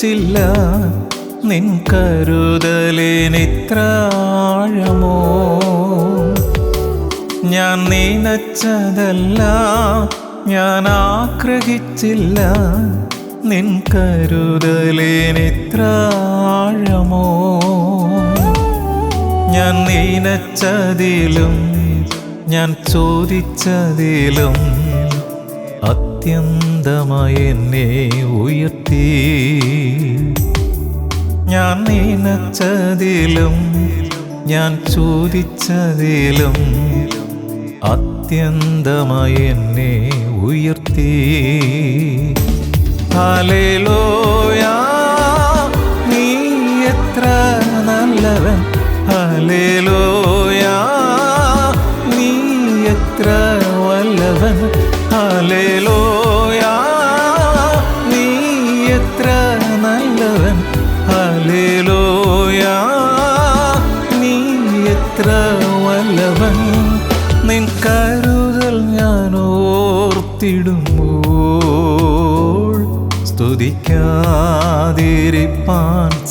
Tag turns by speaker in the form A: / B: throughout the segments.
A: ആഗ്രഹിച്ചില്ല നിൻ കരുതലേ ആഴമോ ഞാൻ നീനച്ചതല്ല ഞാൻ ആഗ്രഹിച്ചില്ല. നിൻ കരുതലേ ആഴമോ ഞാൻ നീനച്ചതിലും ഞാൻ ചോദിച്ചതിലും അത്യന്തമായി എന്നെ ഉയർത്തി. ഞാൻ നീനച്ചതിലും ഞാൻ ചോദിച്ചതിലും അത്യന്തമായി എന്നെ ഉയർത്തി. ഹല്ലേലൂയാ നീ എത്ര നല്ലവൻ. ഹല്ലേലൂയാ. വല്ലവൻ നിൻ കരുതൽ ഞാൻ ഓർത്തിടുമ്പോൾ സ്തുതിക്കാതിരിപ്പാൻ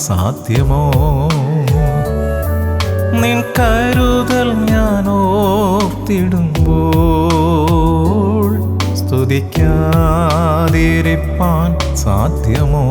A: സാധ്യമോ? നിൻ കരുതൽ ഞാൻ ഓർത്തിടുമ്പോൾ സ്തുതിക്കാതിരിപ്പാൻ സാധ്യമോ?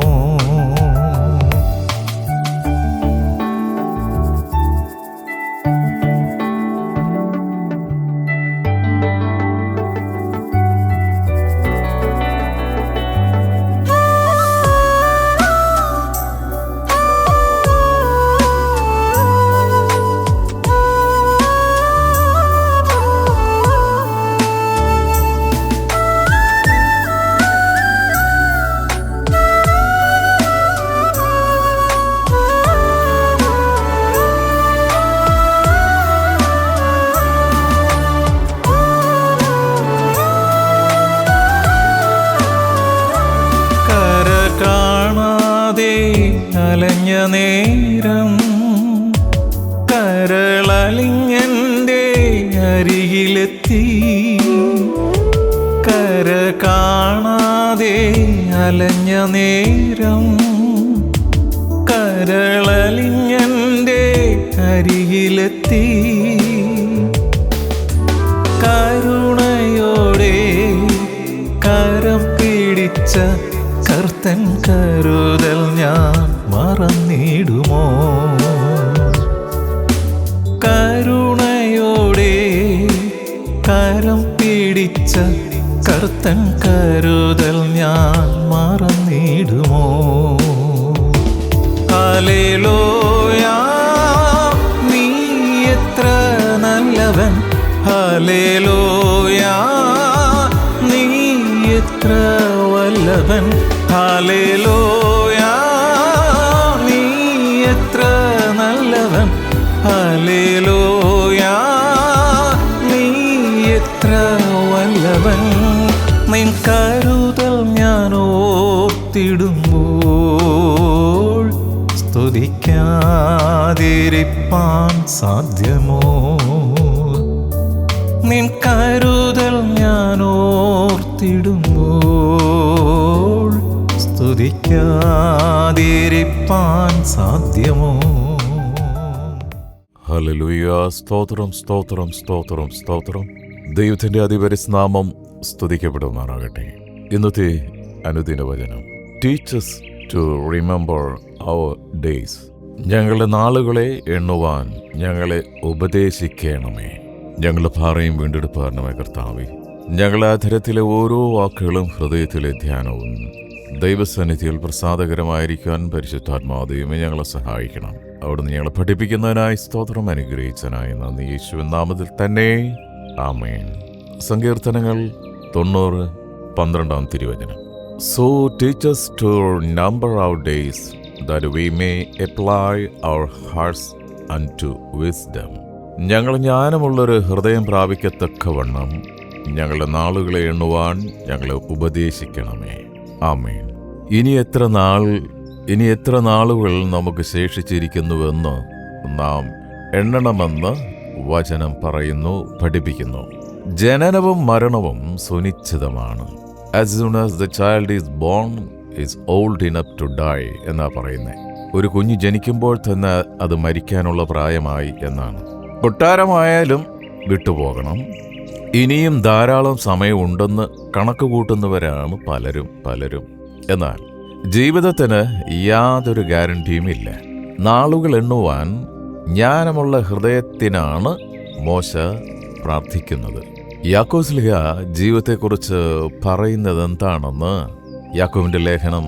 A: അലഞ്ഞ നേരം കരളലിഞ്ഞന്റെ അരികിലെത്തി. കര കാണാതെ അലഞ്ഞ നേരം കരളലിഞ്ഞന്റെ അരികിലെത്തി. കരുണയോടെ കരം പിടിച്ച കർത്തൻ കരുതൽ ഞാൻ മറന്നിടുമോ? കരുണയോടെ കരം പിടിച്ച കർത്തൻ കരുതൽ ഞാൻ മറന്നിടുമോ? ഹല്ലേലൂയാ നീ എത്ര നല്ലവൻ? ഹല്ലേലൂയാ നീ എത്ര വല്ലവൻ ഹല്ലേലൂയാ. നീ എത്ര നല്ലവൻ. ഹല്ലേലൂയാ. നീ എത്ര വല്ലവൻ. നിൻ കരുതൽ ഞാൻ ഓർത്തിടുമ്പോൾ സ്തുതിക്കാതിരിപ്പാൻ സാധ്യമോ? നിൻ കരുതൽ ഞാൻ ഓർത്തിടുമ്പോൾ സ്തുതിക്കാതിരിപ്പാൻ സാധ്യമോ?
B: ഹലലുയ സ്തോത്രം സ്തോത്രം സ്തോത്രം സ്തോത്രം. ദൈവത്തിന്റെ അതിപരിസ്നാമം സ്തുതിക്കപ്പെടുമാറാകട്ടെ. ഇന്നത്തെ അനുദിന വചനം teachers to remember our days ഞങ്ങളുടെ നാളുകളെ എണ്ണുവാൻ ഞങ്ങളെ ഉപദേശിക്കണമേ. ഞങ്ങളുടെ ഭാരയും വീണ്ടെടുപ്പാരണമേ കർത്താവേ. ഞങ്ങളുടെ അധരത്തിലെ ഓരോ വാക്കുകളും ഹൃദയത്തിലെ ധ്യാനവും ദൈവസന്നിധിയിൽ പ്രസാദകരമായിരിക്കാൻ പരിശുദ്ധാത്മാദൈവമേ ഞങ്ങളെ സഹായിക്കണം. അവിടുന്ന് ഞങ്ങളെ പഠിപ്പിക്കുന്നതിനായി സ്തോത്രം അനുഗ്രഹിച്ചനായി നന്ദി യേശുവിൻ നാമത്തിൽ തന്നെ. ആമേൻ. സങ്കീർത്തനങ്ങൾ തൊണ്ണൂറ് പന്ത്രണ്ടാം തിരുവചനം. So teachers to number our days that we may apply our hearts and to wisdom ഞങ്ങൾ ജ്ഞാനമുള്ളൊരു ഹൃദയം പ്രാപിക്കത്തക്കവണ്ണം ഞങ്ങളുടെ നാളുകളെ എണ്ണുവാൻ ഞങ്ങളെ ഉപദേശിക്കണമേ. ആമേൻ. ഇനി എത്ര നാൾ ഇനി എത്ര നാളുകൾ നമുക്ക് ശേഷിച്ചിരിക്കുന്നുവെന്ന് നാം എണ്ണണമെന്ന് വചനം പറയുന്നു പഠിപ്പിക്കുന്നു. ജനനവും മരണവും സുനിശ്ചിതമാണ്. As soon as the child is born is old enough to die എന്നാ പറയുന്നത് ഒരു കുഞ്ഞ് ജനിക്കുമ്പോൾ തന്നെ അത് മരിക്കാനുള്ള പ്രായമായി എന്നാണ്. കൊട്ടാരമായാലും വിട്ടുപോകണം. ഇനിയും ധാരാളം സമയമുണ്ടെന്ന് കണക്ക് കൂട്ടുന്നവരാണ് പലരും പലരും. എന്നാൽ ജീവിതത്തിന് യാതൊരു ഗ്യാരണ്ടിയും ഇല്ല. നാളുകൾ എണ്ണുവാൻ ജ്ഞാനമുള്ള ഹൃദയത്തിനാണ് മോശ പ്രാർത്ഥിക്കുന്നത്. യാക്കോസ്ലിഹ ജീവിതത്തെക്കുറിച്ച് പറയുന്നത് എന്താണെന്ന് യാക്കോവിന്റെ ലേഖനം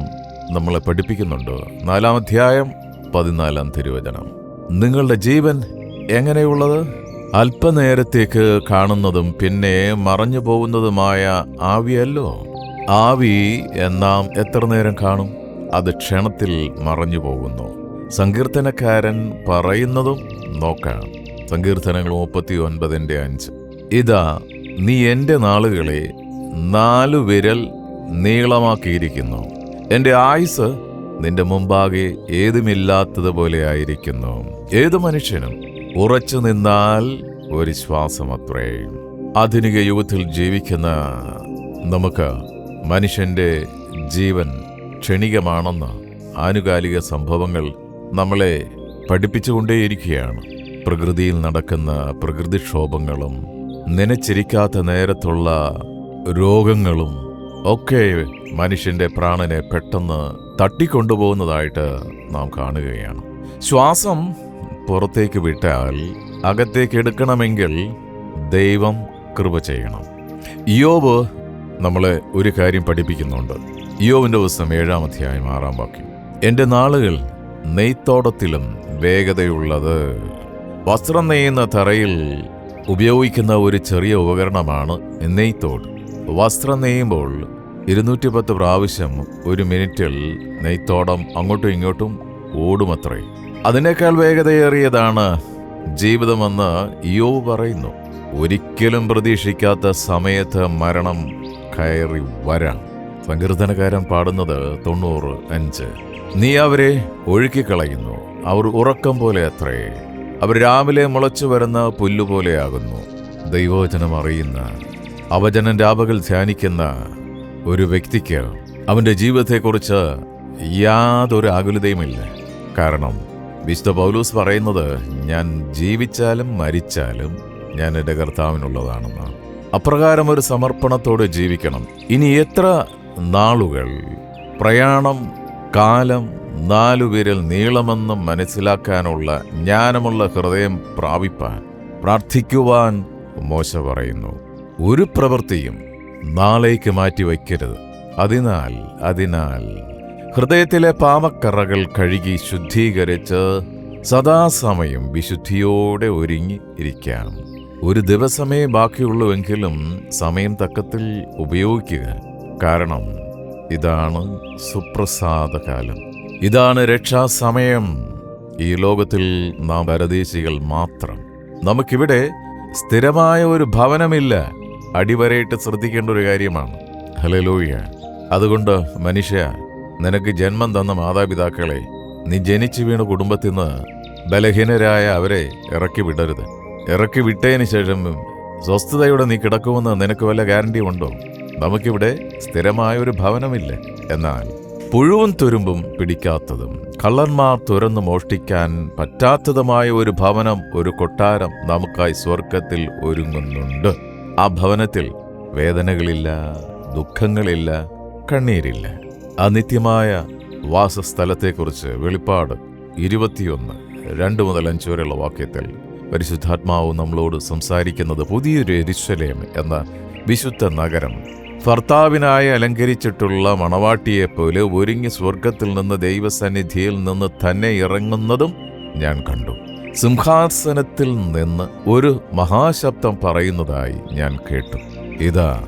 B: നമ്മളെ പഠിപ്പിക്കുന്നുണ്ട്. നാലാം അധ്യായം പതിനാലാം തിരുവചനം. നിങ്ങളുടെ ജീവൻ എങ്ങനെയുള്ളത്? അല്പനേരത്തേക്ക് കാണുന്നതും പിന്നെ മറഞ്ഞു പോകുന്നതുമായ ആവിയല്ലോ? ആവി നാം എത്ര നേരം കാണും? അത് ക്ഷണത്തിൽ മറഞ്ഞു പോകുന്നു സങ്കീർത്തനക്കാരൻ പറയുന്നതും നോക്കാം. സങ്കീർത്തനങ്ങൾ മുപ്പത്തി ഒൻപതിന്റെ അഞ്ച്. ഇതാ നീ എന്റെ നാളുകളെ നാലു വിരൽ നീളമാക്കിയിരിക്കുന്നു. എന്റെ ആയുസ് നിന്റെ മുമ്പാകെ ഏതുമില്ലാത്തതുപോലെ ആയിരിക്കുന്നു. ഏതു മനുഷ്യനും ഉറച്ചു നിന്നാൽ ഒരു ശ്വാസമത്രേ ആധുനിക യുഗത്തിൽ ജീവിക്കുന്ന നമുക്ക് മനുഷ്യന്റെ ജീവൻ ക്ഷണികമാണെന്ന് ആനുകാലിക സംഭവങ്ങൾ നമ്മളെ പഠിപ്പിച്ചുകൊണ്ടേയിരിക്കുകയാണ്. പ്രകൃതിയിൽ നടക്കുന്ന പ്രകൃതിക്ഷോഭങ്ങളും നനച്ചിരിക്കാത്ത നേരത്തുള്ള രോഗങ്ങളും ഒക്കെ മനുഷ്യന്റെ പ്രാണനെ പെട്ടെന്ന് തട്ടിക്കൊണ്ടുപോകുന്നതായിട്ട് നാം കാണുകയാണ്. ശ്വാസം പുറത്തേക്ക് വിട്ടാൽ അകത്തേക്ക് എടുക്കണമെങ്കിൽ ദൈവം കൃപ ചെയ്യണം. യോബ് നമ്മളെ ഒരു കാര്യം പഠിപ്പിക്കുന്നുണ്ട്. യോബിന്റെ പുസ്തകം ഏഴാം അധ്യായം ആറാം വാക്യം. എന്റെ നാളുകൾ നെയ്ത്തോടത്തിലും വേഗതയുള്ളത്. വസ്ത്രം നെയ്യുന്ന തറയിൽ ഉപയോഗിക്കുന്ന ഒരു ചെറിയ ഉപകരണമാണ് നെയ്ത്തോട്. വസ്ത്രം നെയ്യുമ്പോൾ ഇരുന്നൂറ്റി പത്ത് പ്രാവശ്യം ഒരു മിനിറ്റിൽ നെയ്ത്തോടം അങ്ങോട്ടും ഇങ്ങോട്ടും ഓടുമത്രേ. അതിനേക്കാൾ വേഗതയേറിയതാണ് ജീവിതമെന്ന് യോ പറയുന്നു. ഒരിക്കലും പ്രതീക്ഷിക്കാത്ത സമയത്ത് മരണം കയറി വരാം സങ്കീർത്തനക്കാരൻ പാടുന്നത് തൊണ്ണൂറ് അഞ്ച്. നീ അവരെ ഒഴുക്കിക്കളയുന്നു. അവർ ഉറക്കം പോലെ അത്രേ. അവർ രാവിലെ മുളച്ചു വരുന്ന പുല്ലുപോലെയാകുന്നു ദൈവവചനം അറിയുന്ന അവചനം രാപകൽ ധ്യാനിക്കുന്ന ഒരു വ്യക്തിക്ക് അവന്റെ ജീവിതത്തെക്കുറിച്ച് യാതൊരു ആകുലതയുമില്ല. കാരണം വിശുദ്ധ പൗലൂസ് പറയുന്നത് ഞാൻ ജീവിച്ചാലും മരിച്ചാലും ഞാൻ എന്റെ കർത്താവിനുള്ളതാണെന്ന്. അപ്രകാരം ഒരു സമർപ്പണത്തോടെ ജീവിക്കണം. ഇനി എത്ര നാളുകൾ? പ്രയാണം കാലം നാലു നീളമെന്നും നീളമെന്ന് മനസ്സിലാക്കാനുള്ള ജ്ഞാനമുള്ള ഹൃദയം പ്രാപിപ്പാൻ പ്രാർത്ഥിക്കുവാൻ മോശ പറയുന്നു. ഒരു പ്രവൃത്തിയും നാളേക്ക് മാറ്റിവയ്ക്കരുത് അതിനാൽ അതിനാൽ ഹൃദയത്തിലെ പാപക്കറകൾ കഴുകി ശുദ്ധീകരിച്ച് സദാസമയം വിശുദ്ധിയോടെ ഒരുങ്ങി ഇരിക്കാം ഒരു ദിവസമേ ബാക്കിയുള്ളൂവെങ്കിലും സമയം തക്കത്തിൽ ഉപയോഗിക്കുക. കാരണം ഇതാണ് സുപ്രസാദകാലം. ഇതാണ് രക്ഷാസമയം. ഈ ലോകത്തിൽ നാം പരദേശികൾ മാത്രം. നമുക്കിവിടെ സ്ഥിരമായ ഒരു ഭവനമില്ല. അടിവരയിട്ട് ശ്രദ്ധിക്കേണ്ട ഒരു കാര്യമാണ്. ഹലലോയ അതുകൊണ്ട് മനുഷ്യ നിനക്ക് ജന്മം തന്ന മാതാപിതാക്കളെ നീ ജനിച്ചു വീണ കുടുംബത്തിൽ നിന്ന് ബലഹീനരായ അവരെ ഇറക്കി വിടരുത്. ഇറക്കി വിട്ടതിന് ശേഷം സ്വസ്ഥതയോടെ നീ കിടക്കുമെന്ന് നിനക്ക് വല്ല ഗ്യാരണ്ടി ഉണ്ടോ? നമുക്കിവിടെ സ്ഥിരമായ ഒരു ഭവനമില്ല. എന്നാൽ പുഴുവും തുരുമ്പും പിടിക്കാത്തതും കള്ളന്മാർ തുരന്ന് മോഷ്ടിക്കാൻ പറ്റാത്തതുമായ ഒരു ഭവനം ഒരു കൊട്ടാരം നമുക്കായി സ്വർഗത്തിൽ ഒരുങ്ങുന്നുണ്ട്. ആ ഭവനത്തിൽ വേദനകളില്ല ദുഃഖങ്ങളില്ല കണ്ണീരില്ല. ആ നിത്യമായ വാസസ്ഥലത്തെക്കുറിച്ച് വെളിപ്പാട് ഇരുപത്തിയൊന്ന് രണ്ട് മുതൽ അഞ്ച് വരെയുള്ള വാക്യത്തിൽ പരിശുദ്ധാത്മാവ് നമ്മളോട് സംസാരിക്കുന്നത് പുതിയൊരു എരിശലേം എന്ന വിശുദ്ധ നഗരം. ഭർത്താവിനായി അലങ്കരിച്ചിട്ടുള്ള മണവാട്ടിയെപ്പോലെ ഒരുങ്ങി സ്വർഗത്തിൽ നിന്ന് ദൈവസന്നിധിയിൽ നിന്ന് തന്നെ ഇറങ്ങുന്നതും ഞാൻ കണ്ടു. സിംഹാസനത്തിൽ നിന്ന് ഒരു മഹാശബ്ദം പറയുന്നതായി ഞാൻ കേട്ടു. ഇതാ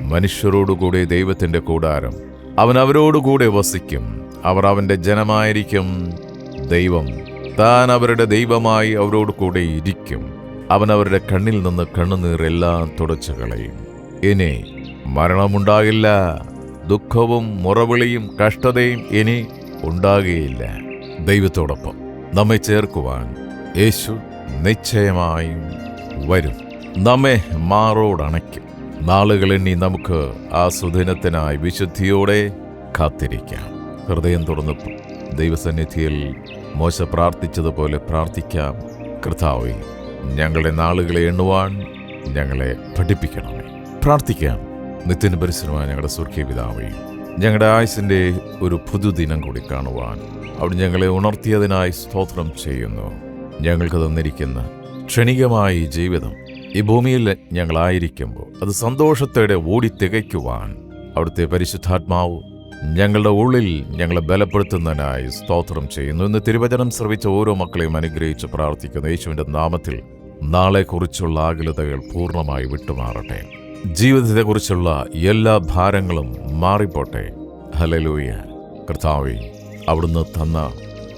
B: മനുഷ്യരോടുകൂടെ ദൈവത്തിന്റെ കൂടാരം. അവൻ അവരോടുകൂടെ വസിക്കും. അവർ അവന്റെ ജനമായിരിക്കും ദൈവം. താൻ അവരുടെ ദൈവമായി അവരോട് കൂടെ ഇരിക്കും. അവൻ അവരുടെ കണ്ണിൽ നിന്ന് കണ്ണുനീർ എല്ലാം തുടച്ചു കളയും ഇനി മരണമുണ്ടാകില്ല. ദുഃഖവും മുറവിളിയും കഷ്ടതയും ഇനി ഉണ്ടാകുകയില്ല. ദൈവത്തോടൊപ്പം നമ്മെ ചേർക്കുവാൻ യേശു നിശ്ചയമായും വരും. നമ്മെ മാറോടണയ്ക്കും. നാളുകൾ എണ്ണി നമുക്ക് ആ സുദിനത്തിനായി വിശുദ്ധിയോടെ കാത്തിരിക്കാം. ഹൃദയം തുറന്ന് ദൈവസന്നിധിയിൽ മോശ പ്രാർത്ഥിച്ചതുപോലെ പ്രാർത്ഥിക്കാം. കർത്താവേ ഞങ്ങളുടെ നാളുകളെ എണ്ണുവാൻ ഞങ്ങളെ പഠിപ്പിക്കണമേ. പ്രാർത്ഥിക്കാം. നിത്യന് പരിസരമായ ഞങ്ങളുടെ സ്വർഗീയ പിതാവേ ഞങ്ങളുടെ ആയുസിന്റെ ഒരു പുതുദിനം കൂടി കാണുവാൻ അവിടെ ഞങ്ങളെ ഉണർത്തിയതിനായി സ്തോത്രം ചെയ്യുന്നു. ഞങ്ങൾക്ക് തന്നിരിക്കുന്ന ക്ഷണികമായി ജീവിതം ഈ ഭൂമിയിൽ ഞങ്ങളായിരിക്കുമ്പോൾ അത് സന്തോഷത്തോടെ ഓടി തികയ്ക്കുവാൻ അവിടുത്തെ പരിശുദ്ധാത്മാവ് ഞങ്ങളുടെ ഉള്ളിൽ ഞങ്ങളെ ബലപ്പെടുത്തുന്നതിനായി സ്തോത്രം ചെയ്യുന്നു ഇന്ന് തിരുവചനം ശ്രവിച്ച ഓരോ മക്കളെയും അനുഗ്രഹിച്ച് പ്രാർത്ഥിക്കുന്നു യേശുവിന്റെ നാമത്തിൽ നാളെക്കുറിച്ചുള്ള ആകുലതകൾ പൂർണമായി വിട്ടുമാറട്ടെ. ജീവിതത്തെക്കുറിച്ചുള്ള എല്ലാ ഭാരങ്ങളും മാറിപ്പോട്ടെ. ഹലലൂയ കർത്താവെ അവിടുന്ന് തന്ന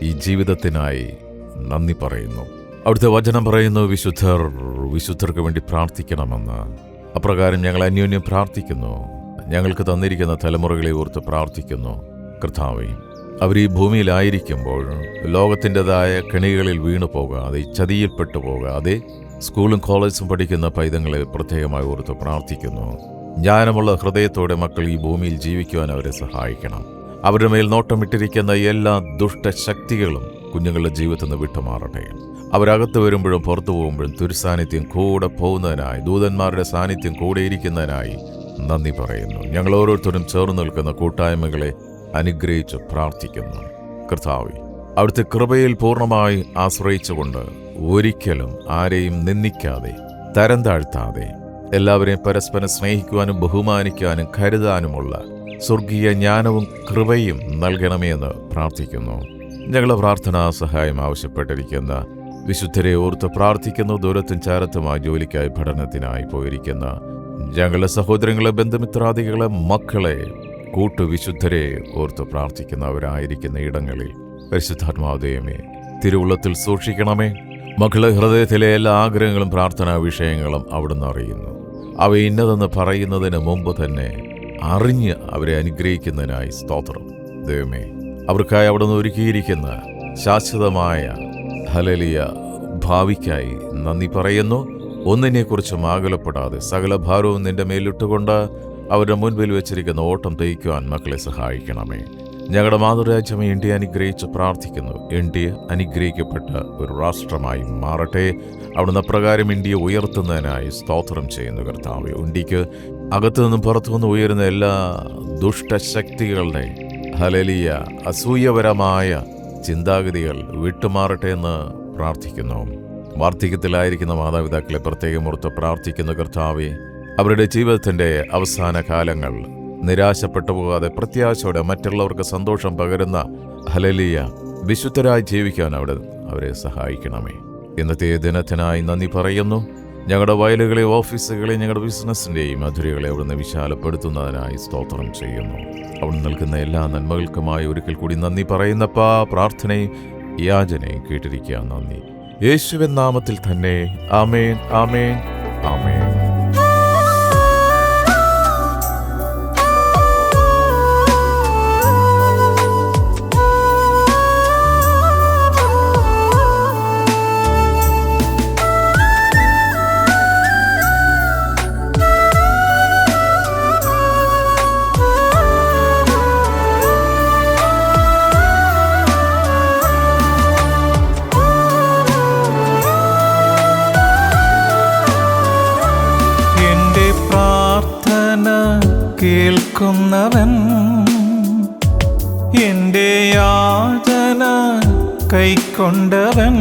B: ഈ ജീവിതത്തിനായി നന്ദി പറയുന്നു. അവിടുത്തെ വചനം പറയുന്നു വിശുദ്ധർ വിശുദ്ധർക്ക് വേണ്ടി പ്രാർത്ഥിക്കണമെന്ന്. അപ്രകാരം ഞങ്ങൾ അന്യോന്യം പ്രാർത്ഥിക്കുന്നു. ഞങ്ങൾക്ക് തന്നിരിക്കുന്ന തലമുറകളെ ഓർത്ത് പ്രാർത്ഥിക്കുന്നു. കർത്താവേ അവർ ഈ ഭൂമിയിലായിരിക്കുമ്പോൾ ലോകത്തിന്റെതായ കെണികളിൽ വീണു പോകാതെ ചതിയിൽപ്പെട്ടു പോകാതെ സ്കൂളും കോളേജും പഠിക്കുന്ന പൈതങ്ങളെ പ്രത്യേകമായി ഓർത്ത് പ്രാർത്ഥിക്കുന്നു. ജ്ഞാനമുള്ള ഹൃദയത്തോടെ മക്കൾ ഈ ഭൂമിയിൽ ജീവിക്കുവാൻ അവരെ സഹായിക്കണം. അവരുടെ മേൽ നോട്ടമിട്ടിരിക്കുന്ന എല്ലാ ദുഷ്ടശക്തികളും കുഞ്ഞുങ്ങളുടെ ജീവിതത്തിൽ നിന്ന് വിട്ടുമാറട്ടെ. അവരകത്ത് വരുമ്പോഴും പുറത്തു പോകുമ്പോഴും തുരുസാന്നിധ്യം കൂടെ പോകുന്നതിനായി ദൂതന്മാരുടെ സാന്നിധ്യം കൂടെ ഇരിക്കുന്നതിനായി നന്ദി പറയുന്നു. ഞങ്ങൾ ഓരോരുത്തരും ചേർന്ന് നിൽക്കുന്ന കൂട്ടായ്മകളെ അനുഗ്രഹിച്ച് പ്രാർത്ഥിക്കുന്നു. കർത്താവി അവിടുത്തെ കൃപയിൽ പൂർണമായി ആശ്രയിച്ചുകൊണ്ട് ഒരിക്കലും ആരെയും നിന്ദിക്കാതെ തരം താഴ്ത്താതെ എല്ലാവരെയും പരസ്പരം സ്നേഹിക്കുവാനും ബഹുമാനിക്കുവാനും കരുതാനുമുള്ള സ്വർഗീയ ജ്ഞാനവും കൃപയും നൽകണമേ എന്ന് പ്രാർത്ഥിക്കുന്നു. ഞങ്ങളുടെ പ്രാർത്ഥനാ സഹായം ആവശ്യപ്പെട്ടിരിക്കുന്ന വിശുദ്ധരെ ഓർത്ത് പ്രാർത്ഥിക്കുന്നു ദൂരത്തും ചാരത്തുമായി ജോലിക്കായി പഠനത്തിനായി പോയിരിക്കുന്ന ഞങ്ങളുടെ സഹോദരങ്ങളെ ബന്ധുമിത്രാദികളെ മക്കളെ കൂട്ടുവിശുദ്ധരെ ഓർത്ത് പ്രാർത്ഥിക്കുന്നവരായിരിക്കുന്ന ഇടങ്ങളിൽ പരിശുദ്ധാത്മാദയമേ തിരുവുള്ളത്തിൽ സൂക്ഷിക്കണമേ. മക്കളെ ഹൃദയത്തിലെ എല്ലാ ആഗ്രഹങ്ങളും പ്രാർത്ഥനാ വിഷയങ്ങളും അവിടുന്ന് അറിയുന്നു. അവ ഇന്നതെന്ന് പറയുന്നതിന് മുമ്പ് തന്നെ അറിഞ്ഞ് അവരെ അനുഗ്രഹിക്കുന്നതിനായി സ്തോത്രം. ദൈവമേ അവർക്കായി അവിടുന്ന് ഒരുക്കിയിരിക്കുന്ന ശാശ്വതമായ ഹലലിയ ഭാവിക്കായി നന്ദി പറയുന്നു. ഒന്നിനെക്കുറിച്ചും ആകുലപ്പെടാതെ സകല ഭാരവും നിന്റെ മേലിട്ടുകൊണ്ട് അവരുടെ മുൻപിൽ വെച്ചിരിക്കുന്ന ഓട്ടം തയ്ക്കുവാൻ മക്കളെ സഹായിക്കണമേ. ഞങ്ങളുടെ മാതൃരാജ്യം ഇന്ത്യ അനുഗ്രഹിച്ച് പ്രാർത്ഥിക്കുന്നു. ഇന്ത്യ അനുഗ്രഹിക്കപ്പെട്ട ഒരു രാഷ്ട്രമായി മാറട്ടെ. അവിടുന്ന് പ്രകാരം ഇന്ത്യയെ ഉയർത്തുന്നതിനായി സ്തോത്രം ചെയ്യുന്നു കർത്താവ്. ഇന്ത്യയ്ക്ക് അകത്തു നിന്നും പുറത്തു നിന്നും ഉയരുന്ന എല്ലാ ദുഷ്ടശക്തികളുടെ ഹലലിയ അസൂയപരമായ ചിന്താഗതികൾ വിട്ടുമാറട്ടെ എന്ന് പ്രാർത്ഥിക്കുന്നു. വാർദ്ധക്യത്തിലായിരിക്കുന്ന മാതാപിതാക്കളെ പ്രത്യേകം ഓർത്ത് പ്രാർത്ഥിക്കുന്ന കർത്താവെ അവരുടെ ജീവിതത്തിന്റെ അവസാന കാലങ്ങൾ നിരാശപ്പെട്ടു പോകാതെ പ്രത്യാശയോടെ മറ്റുള്ളവർക്ക് സന്തോഷം പകരുന്ന ഹലലിയ വിശുദ്ധരായി ജീവിക്കാൻ അവിടെ അവരെ സഹായിക്കണമേ. ഇന്നത്തെ ദിനത്തിനായി നന്ദി പറയുന്നു. ഞങ്ങളുടെ വയലുകളെ ഓഫീസുകളെ ഞങ്ങളുടെ ബിസിനസ്സിന്റെയും മധുരകളെ അവിടുന്ന് വിശാലപ്പെടുത്തുന്നതിനായി സ്തോത്രം ചെയ്യുന്നു. അവിടെ നിൽക്കുന്ന എല്ലാ നന്മകൾക്കുമായി ഒരിക്കൽ കൂടി നന്ദി പറയുന്നപ്പാ പ്രാർത്ഥനയും യാചനയും കേട്ടിരിക്കുക നന്ദി. യേശുവിൻ നാമത്തിൽ തന്നെ. ആമേൻ ആമേൻ ആമേൻ.
A: കേൾക്കുന്നവൻ എന്റെ യാചന കൈക്കൊണ്ടവൻ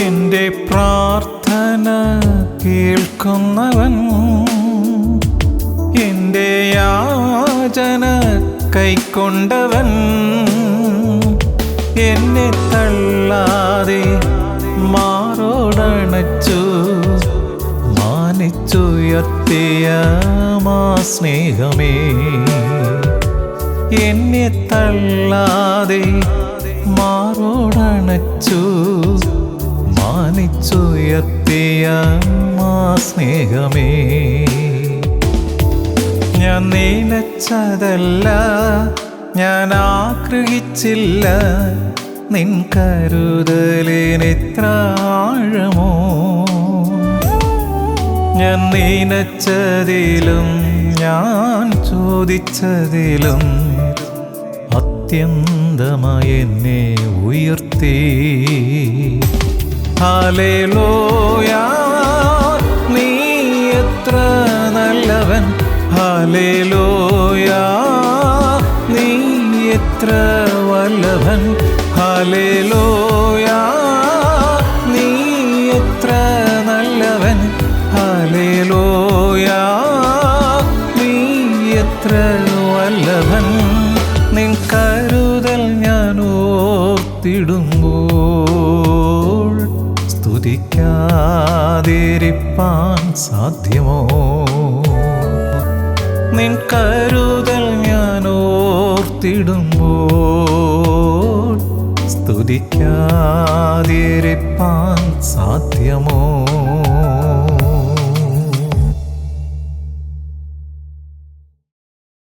A: എന്റെ പ്രാർത്ഥന കേൾക്കുന്നവൻ എന്റെ യാചന കൈക്കൊണ്ടവൻ മാനിച്ചുയർത്തിയ മാ സ്നേഹമേ എന്നെ തള്ളാതെ മാറോടണച്ചു മാനിച്ചുയർത്തിയ മാ സ്നേഹമേ. ഞാൻ നീനച്ചതല്ല ഞാൻ ആഗ്രഹിച്ചില്ല നിൻ കരുതലിനെത്ര ആഴമോ? ഞാൻ നീനച്ചതിലും ഞാൻ ചോദിച്ചതിലും അത്യന്തമായി എന്നെ ഉയർത്തി. ഹാലേലൂയ നീ എത്ര നല്ലവൻ. ഹാലേലോയാ നീ എത്ര വല്ലവൻ. ഹാലേലോയാ നീ എത്ര എത്ര വല്ലഭൻ നിൻ കരുതൽ ഞാൻ ഓർത്തിടുമ്പോൾ സ്തുതിക്കാതിരിപ്പാൻ സാധ്യമോ? നിൻ കരുതൽ ഞാൻ ഓർത്തിടുമ്പോൾ സാധ്യമോ